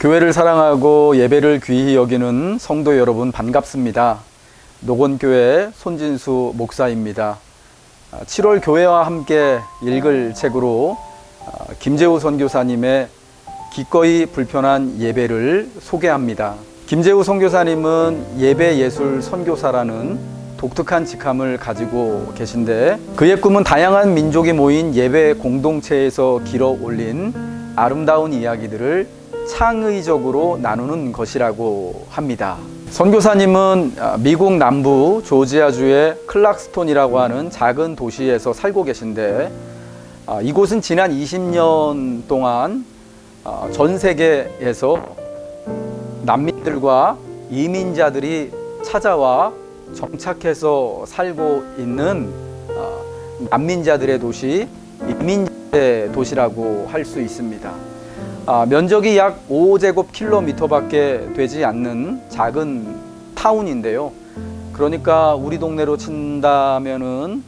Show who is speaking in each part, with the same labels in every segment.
Speaker 1: 교회를 사랑하고 예배를 귀히 여기는 성도 여러분 반갑습니다. 노건교회 손진수 목사입니다. 7월 교회와 함께 읽을 책으로 아, 김재우 선교사님의 기꺼이 불편한 예배를 소개합니다. 김재우 선교사님은 예배 예술 선교사라는 독특한 직함을 가지고 계신데 그의 꿈은 다양한 민족이 모인 예배 공동체에서 길어 올린 아름다운 이야기들을 창의적으로 나누는 것이라고 합니다. 선교사님은 아, 미국 남부 조지아주의 클락스톤이라고 하는 작은 도시에서 살고 계신데 아, 이곳은 지난 20년 동안 아, 전 세계에서 난민들과 이민자들이 찾아와 정착해서 살고 있는 아, 난민자들의 도시, 이민자의 도시라고 할 수 있습니다. 아, 면적이 약 5제곱킬로미터밖에 되지 않는 작은 타운인데요. 그러니까 우리 동네로 친다면은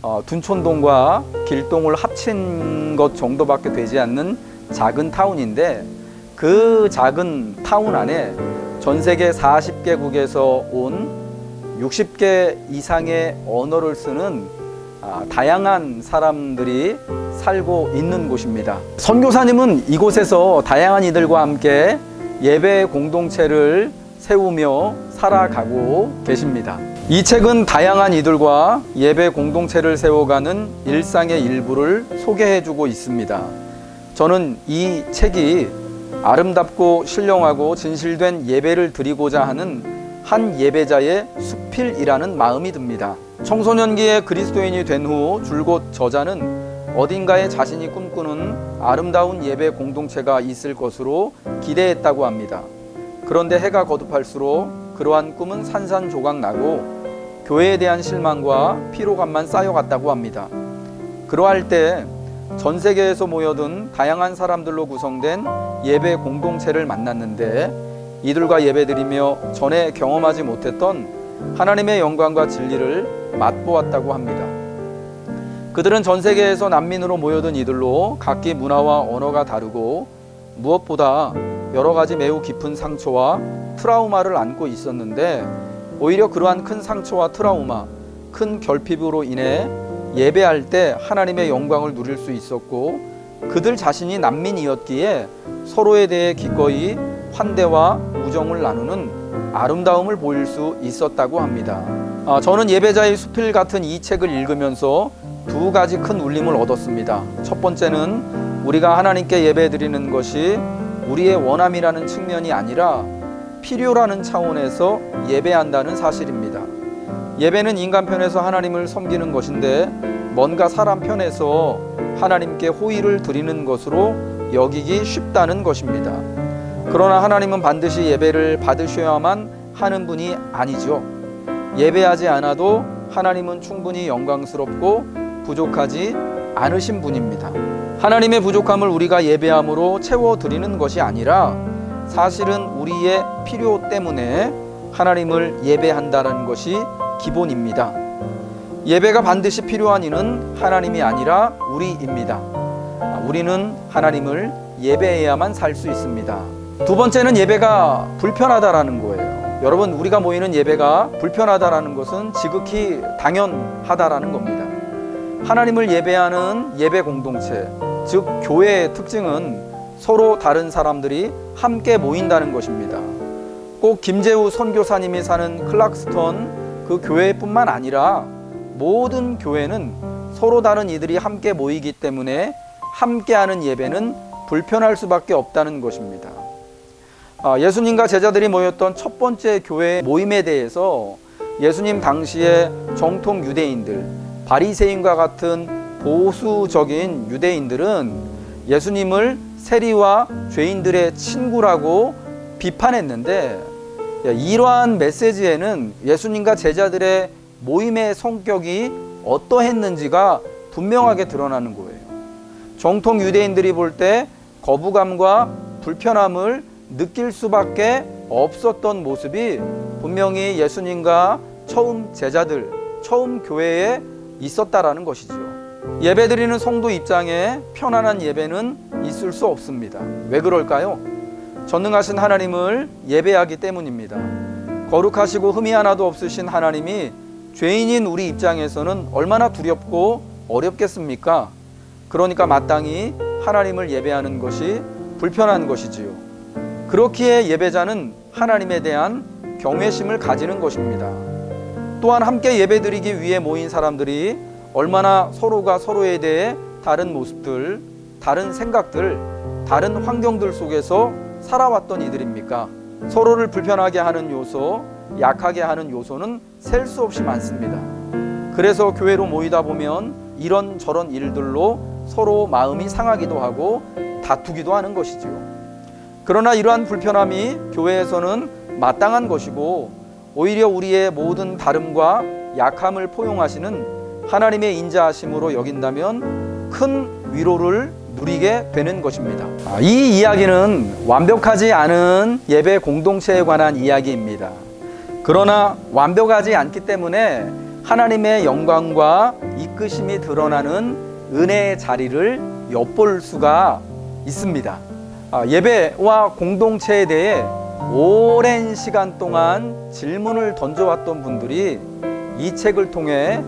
Speaker 1: 어, 둔촌동과 길동을 합친 것 정도밖에 되지 않는 작은 타운인데 그 작은 타운 안에 전 세계 40개국에서 온 60개 이상의 언어를 쓰는 아, 다양한 사람들이 살고 있는 곳입니다. 선교사님은 이곳에서 다양한 이들과 함께 예배 공동체를 세우며 살아가고 계십니다. 이 책은 다양한 이들과 예배 공동체를 세워가는 일상의 일부를 소개해주고 있습니다. 저는 이 책이 아름답고 신령하고 진실된 예배를 드리고자 하는 한 예배자의 수필이라는 마음이 듭니다. 청소년기에 그리스도인이 된 후 줄곧 저자는 어딘가에 자신이 꿈꾸는 아름다운 예배 공동체가 있을 것으로 기대했다고 합니다. 그런데 해가 거듭할수록 그러한 꿈은 산산조각 나고 교회에 대한 실망과 피로감만 쌓여갔다고 합니다. 그러할 때 전 세계에서 모여든 다양한 사람들로 구성된 예배 공동체를 만났는데 이들과 예배드리며 전에 경험하지 못했던 하나님의 영광과 진리를 맛보았다고 합니다. 그들은 전 세계에서 난민으로 모여든 이들로 각기 문화와 언어가 다르고 무엇보다 여러 가지 매우 깊은 상처와 트라우마를 안고 있었는데 오히려 그러한 큰 상처와 트라우마, 큰 결핍으로 인해 예배할 때 하나님의 영광을 누릴 수 있었고 그들 자신이 난민이었기에 서로에 대해 기꺼이 환대와 우정을 나누는 아름다움을 보일 수 있었다고 합니다. 아, 저는 예배자의 수필 같은 이 책을 읽으면서 두 가지 큰 울림을 얻었습니다. 첫 번째는 우리가 하나님께 예배 드리는 것이 우리의 원함이라는 측면이 아니라 필요라는 차원에서 예배한다는 사실입니다. 예배는 인간 편에서 하나님을 섬기는 것인데 뭔가 사람 편에서 하나님께 호의를 드리는 것으로 여기기 쉽다는 것입니다. 그러나 하나님은 반드시 예배를 받으셔야만 하는 분이 아니죠. 예배하지 않아도 하나님은 충분히 영광스럽고 부족하지 않으신 분입니다. 하나님의 부족함을 우리가 예배함으로 채워드리는 것이 아니라 사실은 우리의 필요 때문에 하나님을 예배한다는 것이 기본입니다. 예배가 반드시 필요한 이는 하나님이 아니라 우리입니다. 우리는 하나님을 예배해야만 살 수 있습니다. 두 번째는 예배가 불편하다라는 거예요. 여러분, 우리가 모이는 예배가 불편하다라는 것은 지극히 당연하다라는 겁니다. 하나님을 예배하는 예배 공동체, 즉 교회의 특징은 서로 다른 사람들이 함께 모인다는 것입니다. 꼭 김재우 선교사님이 사는 클락스턴 그 교회뿐만 아니라 모든 교회는 서로 다른 이들이 함께 모이기 때문에 함께하는 예배는 불편할 수밖에 없다는 것입니다. 아, 예수님과 제자들이 모였던 첫 번째 교회 모임에 대해서 예수님 당시의 정통 유대인들, 바리새인과 같은 보수적인 유대인들은 예수님을 세리와 죄인들의 친구라고 비판했는데 이러한 메시지에는 예수님과 제자들의 모임의 성격이 어떠했는지가 분명하게 드러나는 거예요. 정통 유대인들이 볼 때 거부감과 불편함을 느낄 수밖에 없었던 모습이 분명히 예수님과 처음 제자들, 처음 교회에 있었다라는 것이죠. 예배 드리는 성도 입장에 편안한 예배는 있을 수 없습니다. 왜 그럴까요? 전능하신 하나님을 예배하기 때문입니다. 거룩하시고 흠이 하나도 없으신 하나님이 죄인인 우리 입장에서는 얼마나 두렵고 어렵겠습니까? 그러니까 마땅히 하나님을 예배하는 것이 불편한 것이지요. 그렇기에 예배자는 하나님에 대한 경외심을 가지는 것입니다. 또한 함께 예배드리기 위해 모인 사람들이 얼마나 서로가 서로에 대해 다른 모습들, 다른 생각들, 다른 환경들 속에서 살아왔던 이들입니까? 서로를 불편하게 하는 요소, 약하게 하는 요소는 셀 수 없이 많습니다. 그래서 교회로 모이다 보면 이런 저런 일들로 서로 마음이 상하기도 하고 다투기도 하는 것이지요. 그러나 이러한 불편함이 교회에서는 마땅한 것이고 오히려 우리의 모든 다름과 약함을 포용하시는 하나님의 인자하심으로 여긴다면 큰 위로를 누리게 되는 것입니다. 아, 이 이야기는 완벽하지 않은 예배 공동체에 관한 이야기입니다. 그러나 완벽하지 않기 때문에 하나님의 영광과 이끄심이 드러나는 은혜의 자리를 엿볼 수가 있습니다. 아, 예배와 공동체에 대해 오랜 시간 동안 질문을 던져왔던 분들이 이 책을 통해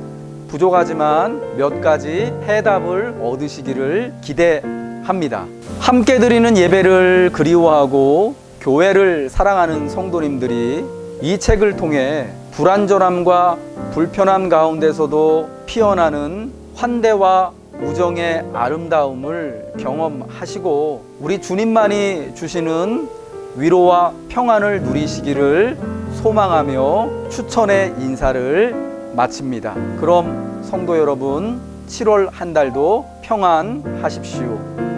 Speaker 1: 부족하지만 몇 가지 해답을 얻으시기를 기대합니다. 함께 드리는 예배를 그리워하고 교회를 사랑하는 성도님들이 이 책을 통해 불안전함과 불편함 가운데서도 피어나는 환대와 우정의 아름다움을 경험하시고 우리 주님만이 주시는 위로와 평안을 누리시기를 소망하며 추천의 인사를 마칩니다. 그럼 성도 여러분, 7월 한 달도 평안하십시오.